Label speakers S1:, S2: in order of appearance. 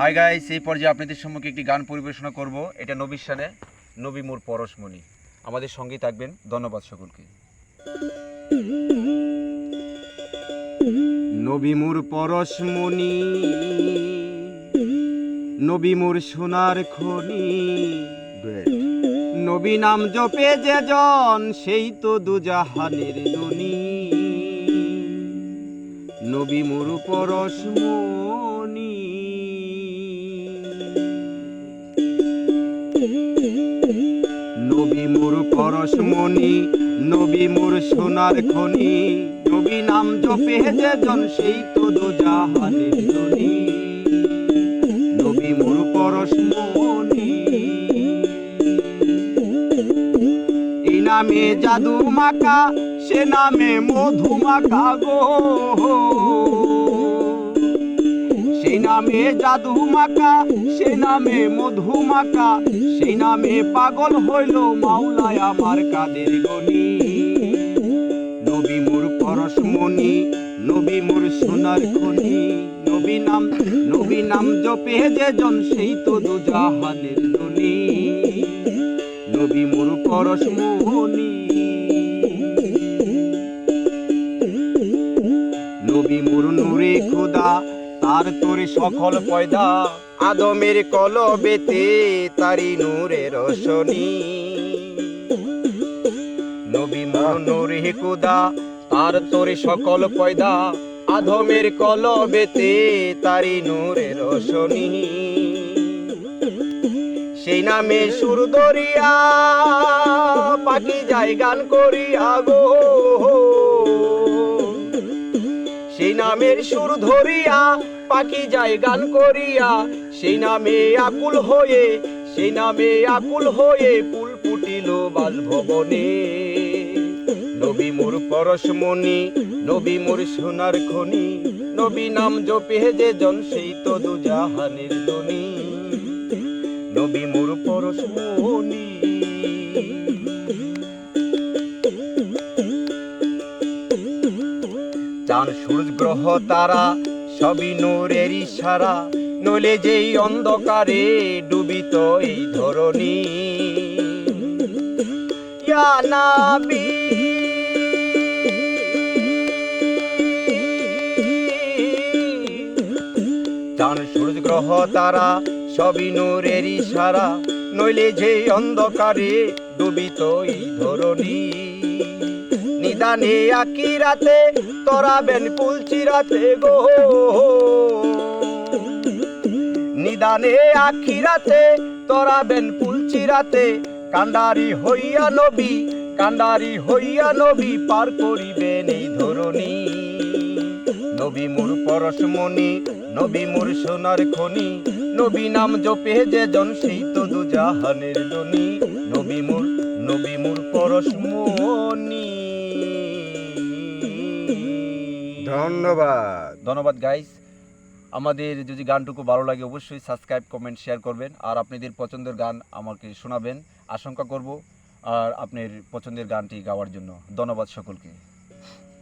S1: Hi guys এই পর্যায়ে আপনাদের সম্মুখে একটি গান পরিবেশনা করব। এটা নবীর সানে নবী মোর পরশমণি। আমাদের সঙ্গেই থাকবেন ধন্যবাদ সকলকে। নবী মোর পরশমণি, নবী মোর সোনার খনি। নবী নাম জপে যে জন, সেই তো দুজাহানের দনি নবী মোর পরশমণি। পরশমণি নবী মোর সোনার খনি। নবী নাম জপে যে জন, সেই তো দুজাহানের দনি নবী মোর পরশমণি এই নামে জাদু মাকা সে নামে মধু মাকা গো। সেই নামে জাদু মাকা সে নামে মধু মাকা সেই নামে পাগল হইল মাওলায় আমার কাদের গনি। নবী মোর পরশমণি নবী মোর সোনার খনি, নবী নাম নবী নাম জপে যে জন সেই তো দুজাহানের ধনী নবী মোর পরশমণি নবী মোর নূরে খোদা তার তোরে সকল পয়দা আদমের কলবেতে, তারি নূরে রোশনী। নবী মোর নূরে খোদা তার সকল পয়দা আদমের কলবেতে, তারি নূরে রোশনী। সেই নামে সুর দরিয়া পাখি যায় গান করিয়া গো। সেই নামের সুর ধরিয়া পাখি যায় গান করিয়া, সেই নামে আকুল হয়ে, সেই নামে আকুল হয়ে ফুল ফুটিল বাসভবনে। নবী মোর পরশমণি, নবী মোর সোনার খনি, নবী নাম জপে যে জন সেই তো দুজাহানের দনি নবী মোর পরশমণি। চাঁদ সূর্য গ্রহ তারা সবই নূরের ইশারা নলে যেই অন্ধকারে ডুবিত এই ইয়া নাবী। সূর্য গ্রহ তারা সবই নূরের ইশারা, নইলে যে অন্ধকারে ডুবিত এই ধরনী নিদানে আকি রাতে, তরাবেন পুলচি রাতে গো। নিদানে আখি রাতে, তরাবেন পুলচি রাতে কান্ডারি হইয়া নবী, কান্ডারি হইয়া নবী পার করিবেন এই ধরনী নবী মোর পরশমণি, নবী মোর সোনার খনি, নবী নাম জপে যে জন সেই তো দুজাহানের দনি নবী মোর নবী মোর পরশমণি।
S2: ধন্যবাদ।
S1: ধন্যবাদ গাইস আমাদের যদি গানটুকু ভালো লাগে, অবশ্যই সাবস্ক্রাইব কমেন্ট শেয়ার করবেন। আর আপনাদের পছন্দের গান আমাকে শোনাবেন। আশঙ্কা করব, আর আপনার পছন্দের গানটি গাওয়ার জন্য। ধন্যবাদ সকলকে।